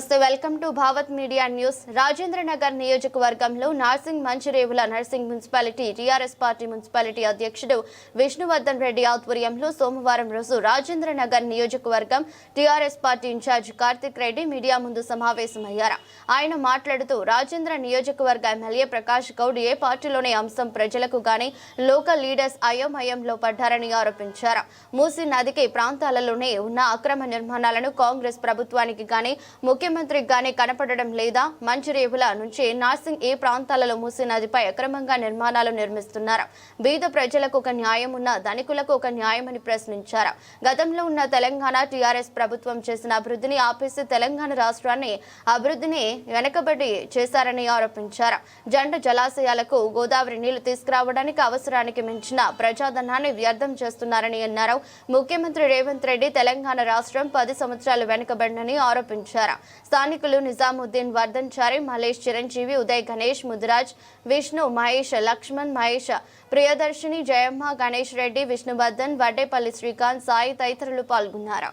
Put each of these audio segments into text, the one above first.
నమస్తే welcome to Bhavath media news. Rajendra Nagar నియోజకవర్గంలో Narsing Manchirevula Narsing municipality TRS party municipality అధ్యక్షుడు విష్ణువర్ధన్ రెడ్డి ఆధ్వర్యంలో సోమవారం రోజు రాజేంద్ర నగర్ నియోజకవర్గం TRS party incharge Karthik Reddy media ముందు సమావేశమయ్యారు. ఆయన మాట్లాడుతూ రాజేంద్ర నియోజకవర్గ ఎమ్మెల్యే ప్రకాష్ గౌడ్ ఏ పార్టీలోని అంశం ప్రజలకు గాని లోకల్ లీడర్స్ అయోమయంలో పడ్డారని ఆరోపించారు. మూసీ నదికి ప్రాంతాలలోనే ఉన్న అక్రమ నిర్మాణాలను కాంగ్రెస్ ప్రభుత్వానికి గాని ముఖ్య ముఖ్యమంత్రిగానే కనపడడం లేదా మంచిరేవుల నుంచి నార్సింగ్ ఏ ప్రాంతాలలో మూసీ నదిపై అక్రమంగా నిర్మాణాలు నిర్మిస్తున్నారు? బీద ప్రజలకు ఒక న్యాయం ఉన్న ధనికులకు ఒక న్యాయమని ప్రశ్నించారు? గతంలో ఉన్న తెలంగాణ టీఆర్ఎస్ ప్రభుత్వం చేసిన అభివృద్ధిని ఆపేసి తెలంగాణ రాష్ట్రాన్ని అభివృద్ధిని వెనకబడి చేశారని ఆరోపించారు? జండ జలాశయాలకు గోదావరి నీళ్ళు తీసుకురావడానికి అవసరానికి మించిన ప్రజాధనాన్ని వ్యర్థం చేస్తున్నారని అన్నారు ముఖ్యమంత్రి రేవంత్ రెడ్డి తెలంగాణ రాష్ట్రం పది సంవత్సరాలు వెనుకబడినని ఆరోపించారు? స్థానికులు నిజాముద్దీన్ వర్ధన్ చారి మలేష్ చిరంజీవి ఉదయ్ గణేష్ ముదిరాజ్ విష్ణు మహేష్ లక్ష్మణ్ మహేష్ ప్రియదర్శిని జయమ్మ గణేష్ రెడ్డి విష్ణువర్ధన్ వడ్డేపల్లి శ్రీకాంత్ సాయి తదితరులు పాల్గొన్నారు.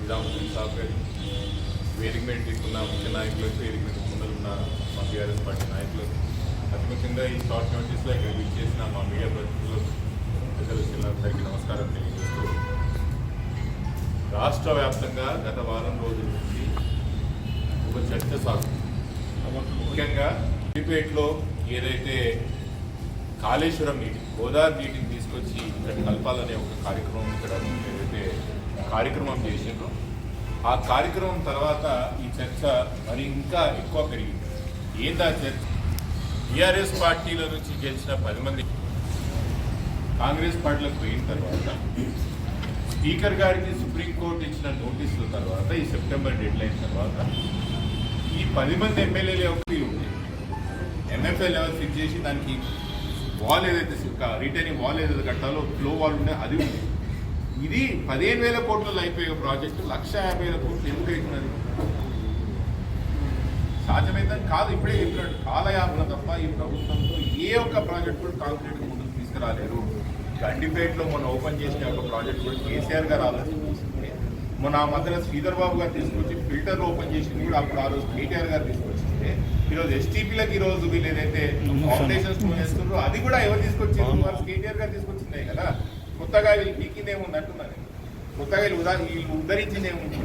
నిజాముద్దీన్ సాబ్ గారి వేదిక మీద తీసుకున్న ముఖ్య నాయకులకు వేదిక మీద ముందర ఉన్న మా టీఆర్ఎస్ పార్టీ నాయకులకు అతి ముఖ్యంగా ఈ షార్ట్ నోటీస్లో ఇక్కడ విచ్చేసిన మా మీడియా ప్రతినిధులకు ప్రజలకు నమస్కారం తెలియజేస్తూ రాష్ట్ర వ్యాప్తంగా గత వారం రోజుల నుంచి ఒక చర్చ సాగుతుంది. ముఖ్యంగా సిద్దిపేటలో ఏదైతే కాళేశ్వరం నీటి గోదావరి నీటిని తీసుకొచ్చి ఇక్కడ కలపాలనే ఒక కార్యక్రమం ఇక్కడ ఏదైతే కార్యక్రమం చేసిండ్రో ఆ కార్యక్రమం తర్వాత ఈ చర్చ మరి ఇంకా ఎక్కువ పెరిగింది. ఏందా చర్చ? టీఆర్ఎస్ పార్టీల నుంచి గెలిచిన పది మంది కాంగ్రెస్ పార్టీలకు పోయిన తర్వాత స్పీకర్ గారికి సుప్రీంకోర్టు ఇచ్చిన నోటీసుల తర్వాత ఈ సెప్టెంబర్ డెడ్ లైన్ తర్వాత ఈ పది మంది ఎమ్మెల్యేల యొక్క వీలు ఉంది. ఎంఎఫ్ఏ లెవెల్ ఫిక్స్ చేసి దానికి వాల్ ఏదైతే రిటైనింగ్ వాల్ ఏదైతే కట్టాలో ఫ్లో వాల్ ఉండే అది ఉంది. ఇది పదిహేను వేల కోట్లలో అయిపోయే ప్రాజెక్టు లక్ష యాభై వేల కోట్లు ఎందుకు అవుతున్నది సాధ్యమైందని కాదు ఇప్పుడే చెప్పినట్టు కాలయాపన తప్ప ఈ ప్రభుత్వంతో ఏ ఒక్క ప్రాజెక్ట్ కూడా కాంక్రీట్ ముందుకు తీసుకురాలేరు గండిపేటలో మొన్న ఓపెన్ చేసిన ఒక ప్రాజెక్ట్ కూడా కేసీఆర్ గారు మొన్న మధ్యన శ్రీధర్ బాబు గారు తీసుకొచ్చి ఫిల్టర్ ఓపెన్ చేసింది కూడా అప్పుడు ఆ రోజు కేటీఆర్ గారు తీసుకొచ్చింది. ఈరోజు ఎస్టీపీలకు ఈ రోజు వీళ్ళు ఏదైతే ఫౌండేషన్స్ చేస్తున్నారో అది కూడా ఎవరు తీసుకొచ్చారు? వాళ్ళు కేటీఆర్ గారు తీసుకొచ్చిందే కదా. కొత్తగా వీళ్ళు పీకిందేముంది అంటున్నాను కొత్తగా వీళ్ళు ఉదా వీళ్ళు ఉద్ధరించిందేముంది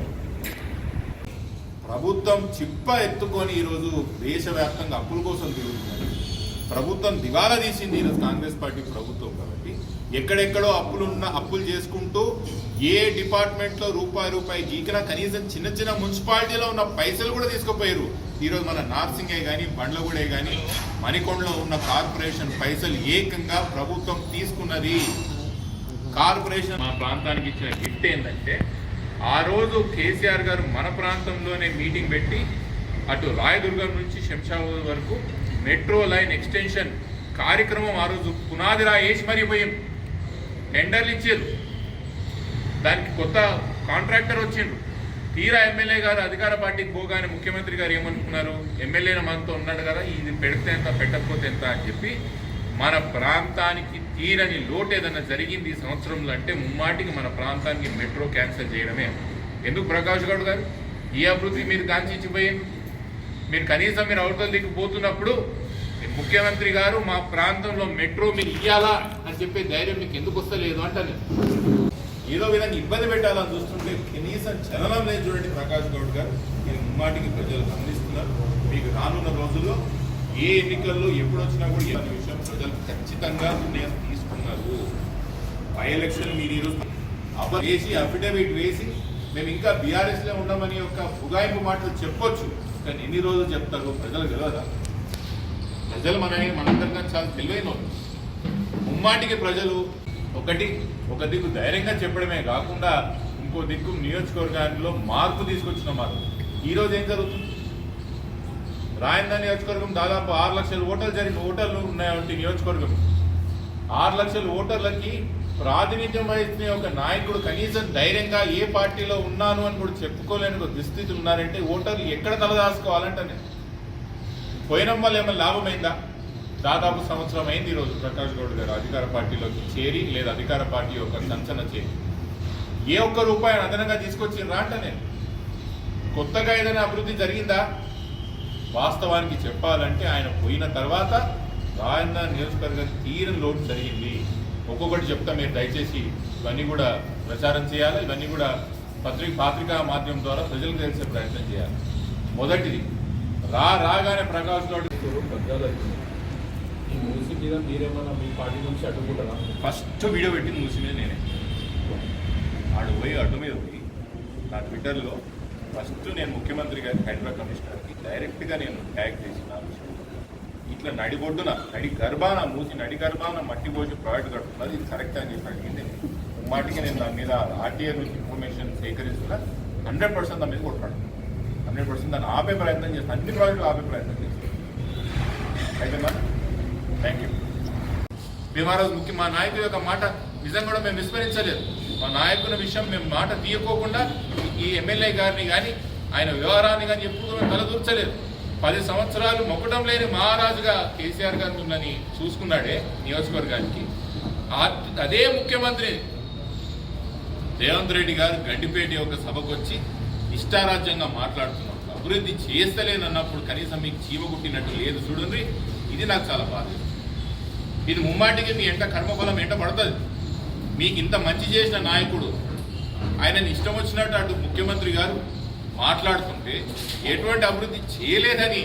ప్రభుత్వం చిప్ప ఎత్తుకొని ఈరోజు దేశవ్యాప్తంగా అప్పుల కోసం తిరుగుతున్నారు. ప్రభుత్వం దివాలా తీసింది ఈరోజు కాంగ్రెస్ పార్టీ ప్రభుత్వం. ఎక్కడెక్కడో అప్పులున్న అప్పులు చేసుకుంటూ ఏ డిపార్ట్మెంట్లో రూపాయి రూపాయి గీకినా కనీసం చిన్న చిన్న మున్సిపాలిటీలో ఉన్న పైసలు కూడా తీసుకుపోయారు. ఈరోజు మన నార్సింగే కానీ బండ్లగూడే కానీ మణికొండలో ఉన్న కార్పొరేషన్ పైసలు ఏకంగా ప్రభుత్వం తీసుకున్నది. కార్పొరేషన్ మా ప్రాంతానికి ఇచ్చిన గిఫ్ట్ ఏంటంటే ఆ రోజు కేసీఆర్ గారు మన ప్రాంతంలోనే మీటింగ్ పెట్టి అటు రాయదుర్గం నుంచి శంషాబాద్ వరకు మెట్రో లైన్ ఎక్స్టెన్షన్ కార్యక్రమం ఆ రోజు పునాది రా వేసి మరీ పోయింది టెండర్లు ఇచ్చారు. దానికి కొత్త కాంట్రాక్టర్ వచ్చిండ్రు. తీరా ఎమ్మెల్యే గారు అధికార పార్టీకి పోగానే ముఖ్యమంత్రి గారు ఏమనుకున్నారు? ఎమ్మెల్యేన మనతో ఉన్నాడు కదా ఇది పెడితే ఎంత పెట్టకపోతే ఎంత అని చెప్పి మన ప్రాంతానికి తీరని లోటు ఏదైనా జరిగింది ఈ సంవత్సరంలో అంటే ముమ్మాటికి మన ప్రాంతానికి మెట్రో క్యాన్సిల్ చేయడమే. ఎందుకు ప్రకాష్ గౌడ్ గారు? ఈ అభివృద్ధి మీరు కాంచించిపోయింది మీరు కనీసం మీరు అవతల దిక్కు పోతున్నప్పుడు ముఖ్యమంత్రి గారు మా ప్రాంతంలో మెట్రో మీరు ఇయ్యాలా? చెప్పే ధైర్యం మీకు ఎందుకు వస్తలేదు అంటాను. ఏదో విధంగా ఇబ్బంది పెట్టాలని చూస్తుంటే కనీసం చలనం లేదు చూడండి ప్రకాష్ గౌడ్ గారు. నేను ముమ్మాటికి ప్రజలు గమనిస్తున్నారు. మీకు రానున్న రోజుల్లో ఏ ఎన్నికల్లో ఎప్పుడు వచ్చినా కూడా ఈ విషయం ప్రజలు ఖచ్చితంగా నిర్ణయం తీసుకున్నారు. బై ఎలక్షన్ మీరు ఈరోజు అబ్బ వేసి అఫిడవిట్ వేసి మేము ఇంకా బీఆర్ఎస్లో ఉన్నామని ఒక బుగాయింపు మాటలు చెప్పొచ్చు. కానీ ఎన్ని రోజులు చెప్తారు ప్రజలు తెలియదా ప్రజలు మన మనందరికీ చాలా తెలివైన వాళ్ళు. ముమ్మాటికి ప్రజలు ఒకటి ఒక దిక్కు ధైర్యంగా చెప్పడమే కాకుండా ఇంకో దిక్కు నియోజకవర్గాల్లో మార్పు తీసుకొచ్చిన మార్పు ఈరోజు ఏం జరుగుతుంది? రాయందా నియోజకవర్గం దాదాపు ఆరు లక్షల ఓటర్లు జరిగిన ఓటర్లు ఉన్నాయంటే నియోజకవర్గం. ఆరు లక్షల ఓటర్లకి ప్రాతినిధ్యం వహించిన ఒక నాయకుడు కనీసం ధైర్యంగా ఏ పార్టీలో ఉన్నాను అని కూడా చెప్పుకోలేని ఒక దుస్థితి ఉన్నారంటే ఓటర్లు ఎక్కడ తలదాసుకోవాలంటే నేను పోయిన వల్ల ఏమైనా లాభమైందా? దాదాపు సంవత్సరం అయింది ఈరోజు ప్రకాష్ గౌడ్ గారు అధికార పార్టీలోకి చేరి లేదా అధికార పార్టీ యొక్క సంచన చేరి. ఏ ఒక్క రూపాయి అదనంగా తీసుకొచ్చి రాంట నేను. కొత్తగా ఏదైనా అభివృద్ధి జరిగిందా? వాస్తవానికి చెప్పాలంటే ఆయన పోయిన తర్వాత రాజన్న నియోజకవర్గం తీరని లోటు జరిగింది. ఒక్కొక్కటి చెప్తా మీరు దయచేసి ఇవన్నీ కూడా ప్రచారం చేయాలి ఇవన్నీ కూడా పత్రిక పాత్రికా మాధ్యమం ద్వారా ప్రజలకు తెలిసే ప్రయత్నం చేయాలి. మొదటిది రా రాగానే ప్రకాష్ గౌడ్ పద్నాలుగు అవుతుంది. ఈ మూసి మీద మీరేమన్నా మీ పార్టీ నుంచి అడ్డుకుంటారా? ఫస్ట్ వీడియో పెట్టింది మూసి మీద నేనే. ఆడు పోయి అడ్డు మీద పోయి నా ట్విట్టర్లో ఫస్ట్ నేను ముఖ్యమంత్రి గారి హైదరాబాద్ కమిషనర్కి డైరెక్ట్గా నేను ట్యాగ్ చేసిన ఇట్లా నడిబొడ్డున నడి గర్భాన మూసి నడి గర్భాన మట్టి పోసి ప్రాజెక్ట్ కడుతున్నది ఇది కరెక్ట్ అని చెప్పి అడిగింది మాటికి నేను దాని మీద ఆర్టీఐ నుంచి ఇన్ఫర్మేషన్ సేకరిస్తున్నా హండ్రెడ్ పర్సెంట్ దాని మీద కొట్టాడు. హండ్రెడ్ పర్సెంట్ దాన్ని ఆపే ప్రయత్నం చేస్తాను అన్ని ప్రాజెక్టులు ఆపే ప్రయత్నం చేస్తాను అయితే మా థ్యాంక్ యూ మేము ఆ రోజు ముఖ్య మా నాయకుడి యొక్క మాట నిజంగా కూడా మేము విస్మరించలేదు. మా నాయకుల విషయం మేము మాట తీయకోకుండా ఈ ఎమ్మెల్యే గారిని కానీ ఆయన వ్యవహారాన్ని కానీ ఎప్పుడు మేము తలదూర్చలేదు. పది సంవత్సరాలు మొక్కడం లేని మహారాజుగా కేసీఆర్ గారు మిమ్మల్ని చూసుకున్నాడే నియోజకవర్గానికి. అదే ముఖ్యమంత్రి రేవంత్ రెడ్డి గారు గడ్డిపేట యొక్క సభకు వచ్చి ఇష్టారాజ్యంగా మాట్లాడుతున్నప్పుడు అభివృద్ధి చేస్తలేనన్నప్పుడు కనీసం మీకు చీమ కుట్టినట్టు లేదు చూడండి. ఇది నాకు చాలా బాధ. ఇది ముమ్మాటికి మీ ఎంట కర్మఫలం ఎంట పడుతుంది. మీకు ఇంత మంచి చేసిన నాయకుడు ఆయనని ఇష్టం వచ్చినట్టు అటు ముఖ్యమంత్రి గారు మాట్లాడుతుంటే ఎటువంటి అభివృద్ధి చేయలేదని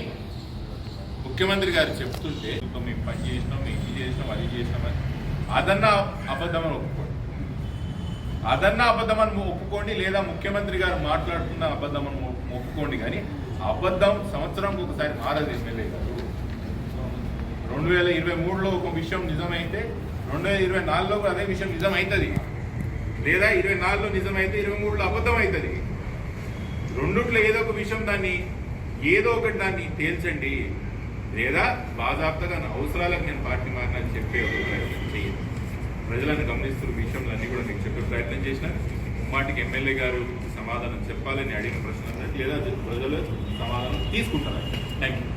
ముఖ్యమంత్రి గారు చెప్తుంటే "ఇదిగో మేము పని చేసినాం మేము ఇది చేసినాం అది చేసినామని అదన్నా అబద్ధమని ఒప్పుకోండి. అదన్నా అబద్ధమని ఒప్పుకోండి లేదా ముఖ్యమంత్రి గారు మాట్లాడుతున్న అబద్ధమని ఒప్పుకోండి. కానీ అబద్ధం సంవత్సరంకి ఒకసారి మారదు ఎమ్మెల్యే గారు. రెండు వేల ఇరవై మూడులో ఒక విషయం నిజమైతే రెండు వేల ఇరవై నాలుగులో కూడా అదే విషయం నిజం అవుతుంది లేదా ఇరవై నాలుగులో నిజమైతే ఇరవై మూడులో అబద్ధం అవుతుంది రెండుట్లో ఏదో ఒక విషయం దాన్ని ఏదో ఒకటి దాన్ని తేల్చండి. లేదా బాజాప్తగా నా అవసరాలకు నేను పార్టీ మారినని చెప్పే ఒక ప్రయత్నం చేయండి. ప్రజలను గమనిస్తున్న విషయంలో కూడా మీకు చెప్పే ప్రయత్నం చేసిన మాటికి ఎమ్మెల్యే గారు సమాధానం చెప్పాలని అడిగిన ప్రశ్న లేదా ప్రజలు సమాధానం తీసుకుంటారు. Thank you